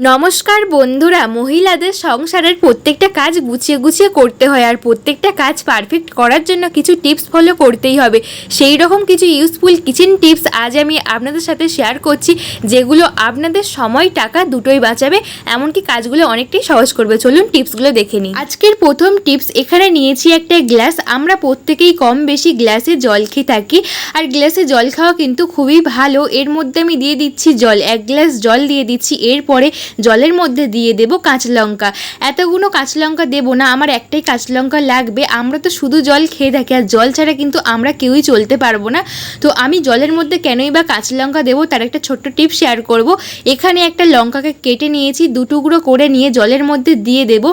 নমস্কার বন্ধুরা, মহিলাদের সংসারের প্রত্যেকটা কাজ গুছিয়ে গুছিয়ে করতে হয় আর প্রত্যেকটা কাজ পারফেক্ট করার জন্য কিছু টিপস ফলো করতেই হবে। সেই রকম কিছু ইউজফুল কিচেন টিপস আজ আমি আপনাদের সাথে শেয়ার করছি, যেগুলো আপনাদের সময়, টাকা দুটোই বাঁচাবে। এমনকি কাজগুলো অনেকটাই সহজ করবে। চলুন টিপসগুলো দেখে নিই। আজকের প্রথম টিপস এখানে নিয়েছি একটা গ্লাস আমরা প্রত্যেকেই কম বেশি গ্লাসে জল খেয়ে থাকি। আর গ্লাসে জল খাওয়া কিন্তু খুবই ভালো। এর মধ্যে আমি দিয়ে দিচ্ছি জল। এক গ্লাস জল দিয়ে দিচ্ছি। এরপরে জলের মধ্যে দিয়ে দেবো কাঁচা লঙ্কা। এতগুলো কাঁচা লঙ্কা দেবো না, আমার একটাই কাঁচা লঙ্কা লাগবে। আমরা তো শুধু জল খেয়ে থাকি, আর জল ছাড়া কিন্তু আমরা কেউই চলতে পারব না। তো আমি জলের মধ্যে কেনই বা কাঁচা লঙ্কা দেবো তার একটা ছোট্ট টিপ শেয়ার করব। এখানে একটা লঙ্কাকে কেটে নিয়েছি দু টুকরো করে নিয়ে জলের মধ্যে দিয়ে দেব।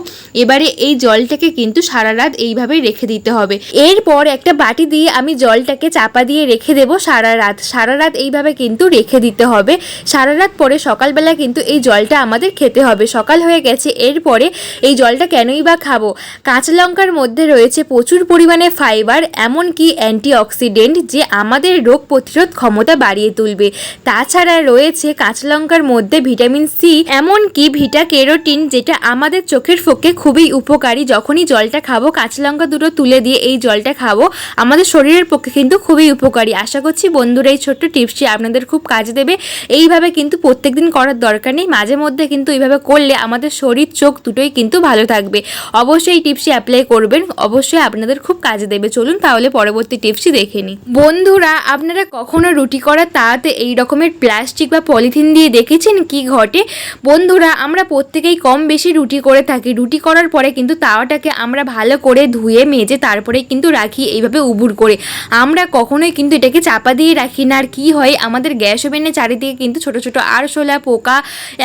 এবারে এই জলটাকে কিন্তু সারা রাত এইভাবেই রেখে দিতে হবে। এরপর একটা বাটি দিয়ে আমি জলটাকে চাপা দিয়ে রেখে দেব সারা রাত। সারা রাত এইভাবে কিন্তু রেখে দিতে হবে। সারা রাত পরে সকালবেলা কিন্তু এই জলটা আমাদের খেতে হবে। সকাল হয়ে গেছে, এরপরে এই জলটা কেনই বা খাব? কাঁচা লঙ্কার মধ্যে রয়েছে প্রচুর পরিমাণে ফাইবার এমনকি অ্যান্টিঅক্সিডেন্ট যে আমাদের রোগ প্রতিরোধ ক্ষমতা বাড়িয়ে তুলবে। তাছাড়া রয়েছে কাঁচা লঙ্কার মধ্যে ভিটামিন সি এমনকি ভিটা কেরোটিন, যেটা আমাদের চোখের পক্ষে খুবই উপকারী। যখনই জলটা খাব, কাঁচা লঙ্কা দুটো তুলে দিয়ে এই জলটা খাব, আমাদের শরীরের পক্ষে কিন্তু খুবই উপকারী। আশা করছি বন্ধুরা এই ছোট্ট টিপসটি আপনাদের খুব কাজে দেবে। এইভাবে কিন্তু প্রত্যেকদিন করার দরকার নেই। মাঝে মধ্যে কিন্তু এইভাবে করলে আমাদের শরীর, চোখ দুটোই কিন্তু ভালো থাকবে। অবশ্যই এই টিপসটি অ্যাপ্লাই করবেন। অবশ্যই আপনাদের খুব কাজে দেবে। চলুন তাহলে পরবর্তী টিপসটি দেখে নিই। বন্ধুরা, আপনারা কখনো রুটি করার তাতে এই রকমের প্লাস্টিক বা পলিথিন দিয়ে দেখেছেন কি ঘটে? বন্ধুরা, আমরা প্রত্যেকেই কম বেশি রুটি করে থাকি। রুটি করার পরে কিন্তু তাওয়াটাকে আমরা ভালো করে ধুয়ে, মেজে তারপরে কিন্তু রাখি এইভাবে উবুর করে। আমরা কখনোই কিন্তু এটাকে চাপা দিয়ে রাখি না। আর কি হয়, আমাদের গ্যাস ওভেনের চারিদিকে কিন্তু ছোট ছোট আরশোলা, পোকা,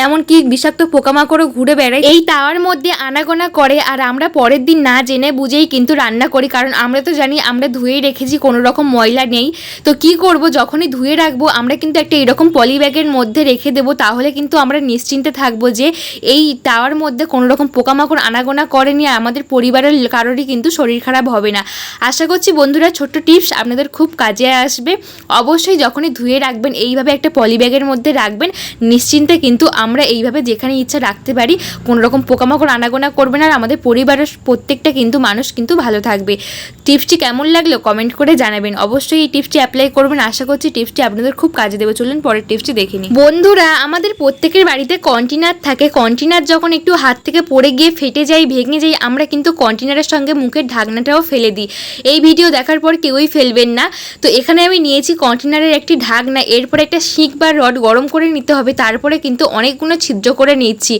এমনকি বিষাক্ত পোকামাকড়ও ঘুরে বেড়ায়? এই তাওয়ার মধ্যে আনাগোনা করে আর আমরা পরের দিন না জেনে বুঝেই কিন্তু রান্না করি, কারণ আমরা তো জানি আমরা ধুয়েই রেখেছি, কোনো রকম ময়লা নেই। তো কি করব? যখনই ধুয়ে রাখব, আমরা কিন্তু একটা এরকম পলি ব্যাগের মধ্যে রেখে দেবো, তাহলে কিন্তু আমরা নিশ্চিন্তে থাকব যে এই তাওয়ার মধ্যে কোনো রকম পোকামাকড় আনাগোনা করেনি, আর আমাদের পরিবারের কারোরই কিন্তু শরীর খারাপ হবে না। আশা করছি বন্ধুরা, ছোট্ট টিপস আপনাদের খুব কাজে আসবে। অবশ্যই যখনই ধুয়ে রাখবেন, এইভাবে একটা পলি ব্যাগের মধ্যে রাখবেন, নিশ্চিন্তে কিন্তু আমরা এইভাবে যেখানে ইচ্ছা রাখতে পারি কোনো রকম পোকামাকড় আনাগোনা করবে না আর আমাদের পরিবারের প্রত্যেকটা কিন্তু মানুষ কিন্তু ভালো থাকবে। টিপসটি কেমন লাগল কমেন্ট করে জানাবেন। অবশ্যই এই টিপসটি অ্যাপ্লাই করবেন। আশা করছি টিপসটি আপনাদের খুব কাজে দেবে। চলুন পরের টিপসটি দেখে নিই। বন্ধুরা, আমাদের প্রত্যেকের বাড়িতে কন্টেনার থাকে। কন্টেনার যখন একটু হাত থেকে পড়ে গিয়ে ফেটে যায়, ভেঙে যায়, আমরা কিন্তু কন্টেনারের সঙ্গে মুখের ঢাকনাটাও ফেলে দিই। এই ভিডিও দেখার পর কেউই ফেলবেন না। তো এখানে আমি নিয়েছি কন্টেনারের একটি ঢাকনা। এরপর একটা শিক বা রড গরম করে নিতে হবে। তারপরে কিন্তু অনেকগুলো ছিদ্র করে নিচ্ছি।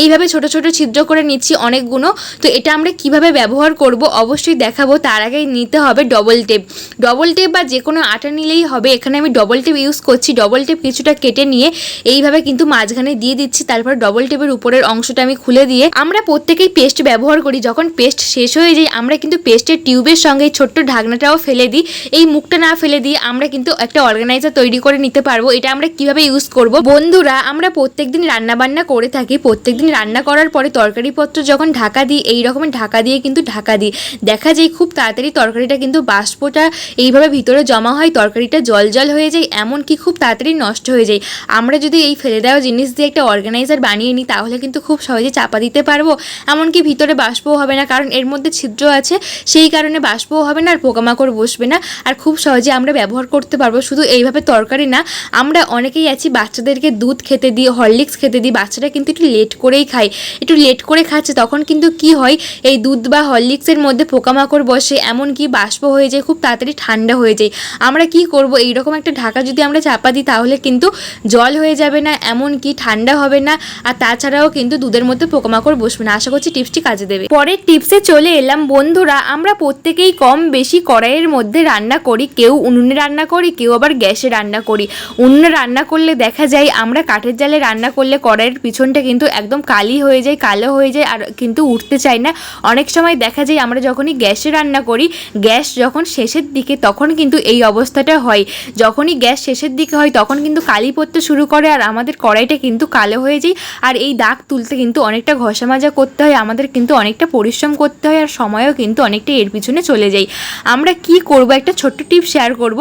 এইভাবে ছোট ছোট ছিদ্র করে নিচ্ছি অনেকগুলো তো এটা আমরা কীভাবে ব্যবহার করব অবশ্যই দেখাবো। তার আগে নিতে হবে ডবল টেপ ডবল টেপ বা যে কোনো আটা নিলেই হবে। এখানে আমি ডবল টেপ ইউজ করছি। ডবল টেপ কিছুটা কেটে নিয়ে এইভাবে কিন্তু মাঝখানে দিয়ে দিচ্ছি। তারপর ডবল টেপের উপরের অংশটা আমি খুলে দিয়ে আমরা প্রত্যেকেই পেস্ট ব্যবহার করি। যখন পেস্ট শেষ হয়ে যায়, আমরা কিন্তু পেস্টের টিউবের সঙ্গে এই ছোট্ট ঢাকনাটাও ফেলে দিই। এই মুখটা না ফেলে দিয়ে আমরা কিন্তু একটা অর্গানাইজার তৈরি করে নিতে পারব। এটা আমরা কীভাবে ইউজ করব? বন্ধুরা, আমরা প্রত্যেকদিন রান্না বান্না করে থাকি প্রত্যেকদিন রান্না করার পরে তরকারিপত্র যখন ঢাকা দিই, এই রকমের ঢাকা দিয়ে কিন্তু ঢাকা দিই। দেখা যায় খুব তাড়াতাড়ি তরকারিটা কিন্তু বাষ্পটা এইভাবে ভিতরে জমা হয়, তরকারিটা জল জল হয়ে যায়, এমনকি খুব তাড়াতাড়ি নষ্ট হয়ে যায়। আমরা যদি এই ফেলে দেওয়া জিনিস দিয়ে একটা অর্গানাইজার বানিয়ে নিই, তাহলে কিন্তু খুব সহজে চাপা দিতে পারব। এমনকি ভিতরে বাষ্পও হবে না, কারণ এর মধ্যে ছিদ্র আছে, সেই কারণে বাষ্পও হবে না, আর পোকামাকড় বসবে না, আর খুব সহজে আমরা ব্যবহার করতে পারব। শুধু এইভাবে তরকারি না, আমরা অনেকেই আছি, বাচ্চাদেরকে দুধ খেতে দিই, হরলিক্স খেতে দিই বাচ্চারা কিন্তু একটু লেট করেই খায়, একটু লেট করে খাচ্ছে, তখন কিন্তু কি হয়? এই দুধ বা হরলিক্সের মধ্যে পোকামাকড় বসে, এমনকি বাষ্প হয়ে যায়, খুব তাড়াতাড়ি ঠান্ডা হয়ে যায়। আমরা কি করব? এইরকম একটা ঢাকা যদি আমরা চাপা দিই, তাহলে কিন্তু জল হয়ে যাবে না, এমনকি ঠান্ডা হবে না, আর তাছাড়াও কিন্তু দুধের মধ্যে পোকামাকড় বসবে না। আশা করছি টিপসটি কাজে দেবে। পরের টিপসে চলে এলাম। বন্ধুরা, আমরা প্রত্যেকেই কম বেশি কড়াইয়ের মধ্যে রান্না করি। কেউ উনুনে রান্না করি, কেউ আবার গ্যাসে রান্না করি। উনুনে রান্না করলে দেখা যায়, আমরা কাঠের জালে রান্না করলে কড়াইয়ের পিছনটা কিন্তু একদম কালি হয়ে যায়, কালো হয়ে যায় আর কিন্তু উঠতে চায় না। অনেক সময় দেখা যায় আমরা যখনই গ্যাসে রান্না করি, গ্যাস যখন শেষের দিকে তখন কিন্তু এই অবস্থাটা হয়। যখনই গ্যাস শেষের দিকে হয় তখন কিন্তু কালি পড়তে শুরু করে আর আমাদের কড়াইটা কিন্তু কালো হয়ে যায় আর এই দাগ তুলতে কিন্তু অনেকটা ঘষা মাজা করতে হয়, আমাদের কিন্তু অনেকটা পরিশ্রম করতে হয় আর সময়ও কিন্তু অনেকটা এর পিছনে চলে যায়। আমরা কি করব? একটা ছোট্ট টিপ শেয়ার করব।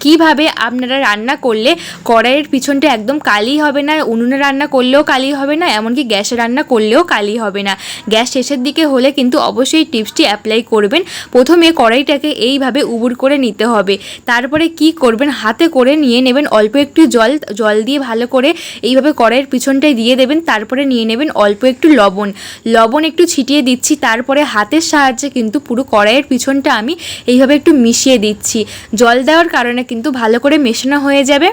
কীভাবে আপনারা রান্না করলে কড়াইয়ের পিছনটা একদম কালি হবে না, উনুনে রান্না করলেও কালি হবে না, এমনকি গ্যাসে রান্না করলেও কালি হবে না। গ্যাস শেষের দিকে হলে কিন্তু অবশ্যই টিপসটি অ্যাপ্লাই করবেন। প্রথমে কড়াইটাকে এইভাবে উবুর করে নিতে হবে। তারপরে কি করবেন? হাতে করে নিয়ে নেবেন অল্প একটু জল জল দিয়ে ভালো করে এইভাবে কড়াইয়ের পিছনটায় দিয়ে দেবেন। তারপরে নিয়ে নেবেন অল্প একটু লবণ। লবণ একটু ছিটিয়ে দিচ্ছি, তারপরে হাতের সাহায্যে কিন্তু পুরো কড়াইয়ের পিছনটা আমি এইভাবে একটু মিশিয়ে দিচ্ছি। জল দেওয়ার কারণে কিন্তু ভালো করে মেশানো হয়ে যাবে।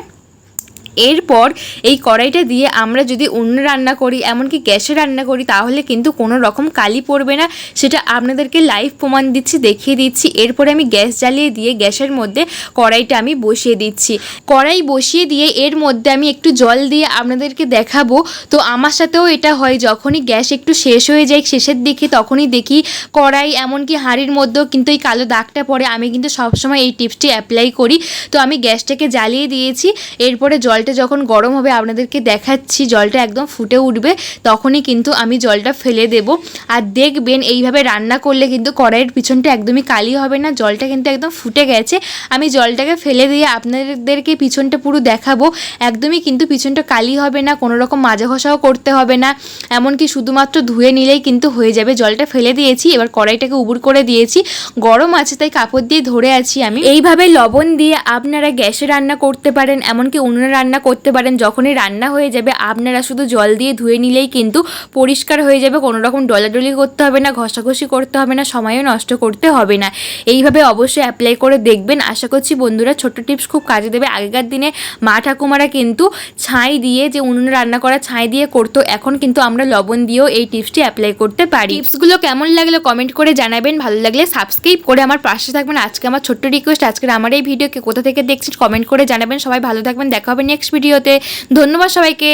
এরপর এই কড়াইটা দিয়ে আমরা যদি অন্য রান্না করি, এমনকি গ্যাসে রান্না করি, তাহলে কিন্তু কোনো রকম কালি পড়বে না। সেটা আপনাদেরকে লাইভ প্রমাণ দিচ্ছি, দেখিয়ে দিচ্ছি। এরপরে আমি গ্যাস জ্বালিয়ে দিয়ে গ্যাসের মধ্যে কড়াইটা আমি বসিয়ে দিচ্ছি। কড়াই বসিয়ে দিয়ে এর মধ্যে আমি একটু জল দিয়ে আপনাদেরকে দেখাবো। তো আমার সাথেও এটা হয়, যখনই গ্যাস একটু শেষ হয়ে যায় শেষের দিকে, তখনই দেখি কড়াই এমনকি হাঁড়ির মধ্যেও কিন্তু এই কালো দাগটা পড়ে। আমি কিন্তু সবসময় এই টিপসটি অ্যাপ্লাই করি। তো আমি গ্যাসটাকে জ্বালিয়ে দিয়েছি। এরপরে জলটা যখন গরম হবে, আপনাদেরকে দেখাচ্ছি, জলটা একদম ফুটে উঠবে, তখনই কিন্তু আমি জলটা ফেলে দেব। আর দেখবেন, এইভাবে রান্না করলে কিন্তু কড়াইয়ের পিছনটা একদমই কালি হবে না, জলটা কিন্তু একদম ফুটে গেছে। আমি জলটাকে ফেলে দিয়ে আপনাদেরকে পিছনটা পুরো দেখাবো। একদমই কিন্তু পিছনটা কালি হবে না, কোনো রকম মাজা ঘষাও করতে হবে না। এমনকি শুধুমাত্র ধুয়ে নিলেই কিন্তু হয়ে যাবে। জলটা ফেলে দিয়েছি, এবার কড়াইটাকে উবুর করে দিয়েছি। গরম আছে, তাই কাপড় দিয়ে ধরে আছি আমি। এইভাবে লবণ দিয়ে আপনারা গ্যাসে রান্না করতে পারেন, এমনকি উনুনে রান্না করতে পারেন, যখনই রান্না হয়ে যাবে আপনারা শুধু জল দিয়ে ধুয়ে নিলেই কিন্তু পরিষ্কার হয়ে যাবে, কোনো রকম ডলাডলি করতে হবে না, ঘষাঘষি করতে হবে না, সময়ও নষ্ট করতে হবে না। এইভাবে অবশ্যই অ্যাপ্লাই করে দেখবেন। আশা করছি বন্ধুরা ছোট্ট টিপস খুব কাজে দেবে। আগেকার দিনে মা ঠাকুমারা কিন্তু ছাই দিয়ে যে উনুনে রান্না করা ছাই দিয়ে করতো, এখন কিন্তু আমরা লবণ দিয়েও এই টিপসটি অ্যাপ্লাই করতে পারি। টিপসগুলো কেমন লাগল কমেন্ট করে জানাবেন। ভালো লাগলে সাবস্ক্রাইব করে আমার পাশে থাকবেন। আজকে আমার ছোট্ট রিকোয়েস্ট আজকের আমার এই ভিডিওকে কোথা থেকে দেখছেন কমেন্ট করে জানাবেন। সবাই ভালো থাকবেন। দেখা হবে নেক্সট ভিডিওতে ধন্যবাদ সবাইকে।